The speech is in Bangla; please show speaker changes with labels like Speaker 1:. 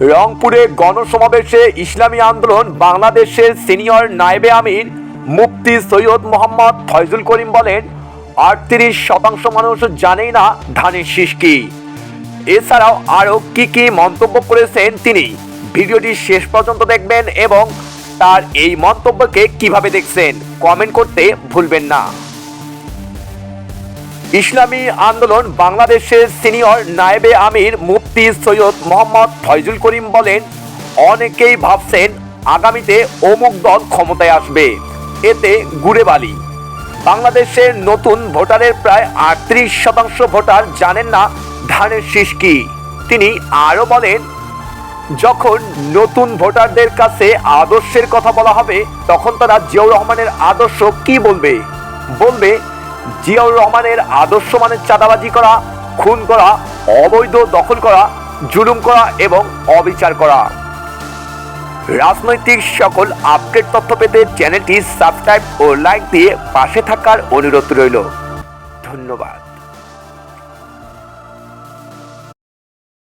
Speaker 1: রংপুরে গণসমাবেশে ইসলামী আন্দোলন, বাংলাদেশের সিনিয়র নায়েবে আমির মুফতি সৈয়দ মোহাম্মদ ফয়জুল করিম বলেন, আটত্রিশ শতাংশ মানুষ জানেই না ধানের শীষ কি। এছাড়াও আরও কি কি মন্তব্য করেছেন তিনি। ভিডিওটি শেষ পর্যন্ত দেখবেন এবং তার এই মন্তব্যকে কীভাবে দেখছেন, কমেন্ট করতে ভুলবেন না। ইসলামী আন্দোলন বাংলাদেশের সিনিয়র নায়েবে আমির মুফতি সৈয়দ মোহাম্মদ ফয়জুল করিম বলেন, অনেকেই ভাবছেন আগামীতে অমুক দল ক্ষমতায় আসবে। এতে গুড়ে বালি। বাংলাদেশের নতুন ভোটারের প্রায় আটত্রিশ শতাংশ ভোটার জানেন না ধানের শীষ কি। তিনি আরও বলেন, যখন নতুন ভোটারদের কাছে আদর্শের কথা বলা হবে, তখন তারা জিয়াউর রহমানের আদর্শ কি বলবে? বলবে জিয়াউর রহমানের আদর্শ মানের চাঁদাবাজি করা, খুন করা, অবৈধ দখল করা, জুলুম করা এবং অবিচার করা। রাজনৈতিক সকল আপডেট তথ্য পেতে চ্যানেলটি সাবস্ক্রাইব ও লাইক দিয়ে পাশে থাকার অনুরোধ রইল। ধন্যবাদ।